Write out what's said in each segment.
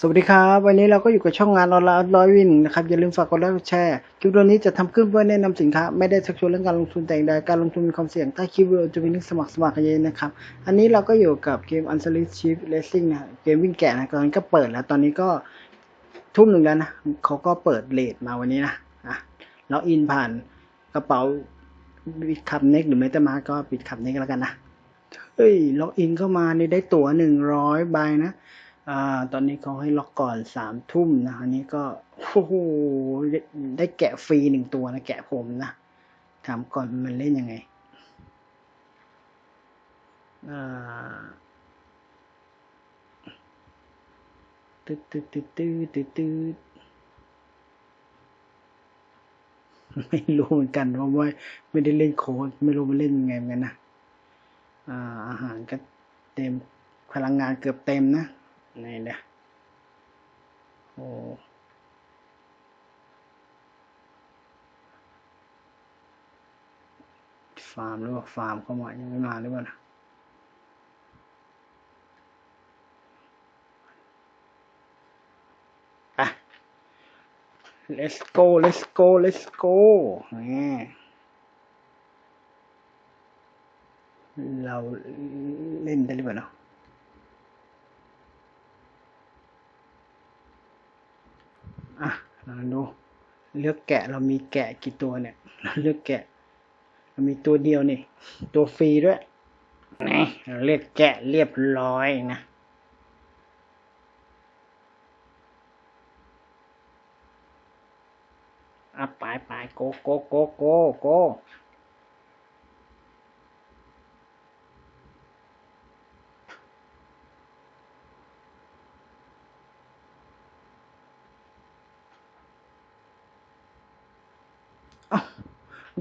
สวัสดีครับ วันนี้เราก็อยู่กับช่องงานออนไลน์ร้อยวินนะครับอย่าลืมฝากกดไลค์กดแชร์คลิปวิดีโอนี้จะทำขึ้นเพื่อแนะนำสินค้า ไม่ได้ชักชวนเรื่องการลงทุนแต่อย่างใดการลงทุนมีความเสี่ยงใต้คลิปวิดีโอจะมีลิงก์สมัครสมัครกันเยอะนะครับ อันนี้เราก็อยู่กับเกม u n s o l i d Chief Racing นะเกมวิ่งแกะนะตอนนี้ก็เปิดแล้วตอนนี้ก็ทุ่มหนึ่งแล้วนะเขาก็เปิดเลทมาวันนี้นะอะล็อกอินผ่านกระเป๋าบิดขับเน็กหรือไม่แต่มาก็ปิดขับเน็กแล้วกันนะเฮ้ยล็อกอินเข้ามานี่ได้ตั๋วหนึ่งร้อยใบนะ อ่า ตอนนี้เขาให้ล็อกก่อนสามทุ่มนะอันนี้ก็โอ้โหได้แกะฟรีหนึ่งตัวนะแกะผมนะ ถามก่อนมันเล่นยังไง อ่าตึ๊ดตึ๊ดตึ๊ดตึ๊ดตึ๊ดตึ๊ดไม่รู้เหมือนกันเพราะว่าไม่ได้เล่นโค้ดไม่รู้มันเล่นยังไงเหมือนกันนะอ่าอาหารก็เต็มพลังงานเกือบเต็มนะ นี่นี่ยโอ้ฟาร์มหรือว่าฟาร์มเข้ามายังไม่มาหรือเปล่านะอะ let's go let's go let's go นี่เราเล่นได้หรือเปล่าเนาะ อะลองดูเลือกแกะเรามีแกะกี่ตัวเนี่ย เราเลือกแกะ เรามีตัวเดียวนี่ ตัวฟรีด้วยนี่เราเลือกแกะเรียบร้อยนะอะไปไปโกโกโกโกโก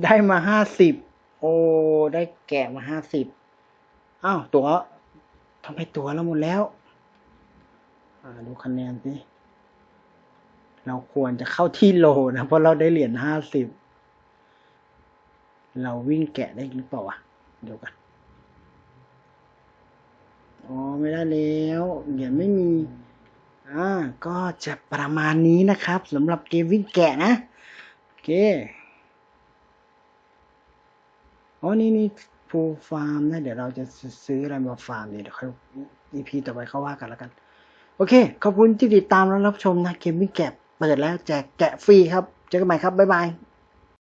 ได้มาห้าสิบ โอ้ ได้แกะมาห้าสิบ อ้าว ตัวทำไมตัวเราหมดแล้ว อ่า ดูคะแนนสิ เราควรจะเข้าที่โลนะ เพราะเราได้เหรียญห้าสิบ เราวิ่งแกะได้หรือเปล่าวะเดี๋ยวกันอ๋อ ไม่ได้แล้ว เหรียญไม่มีอ่าก็จะประมาณนี้นะครับสำหรับเกมวิ่งแกะนะ โอเค อ๋อนี่นี่ฟูฟาร์มนะ เดี๋ยวเราจะซื้ออะไรมาฟาร์มเนี่ยเดี๋ยวค่อย EP ต่อไปเขาว่ากันแล้วกัน โอเค ขอบคุณที่ติดตามและรับชมนะเกมวิ่งแกะเปิดแล้วแจกแกะฟรีครับ เจอกันใหม่ครับ บ๊ายบาย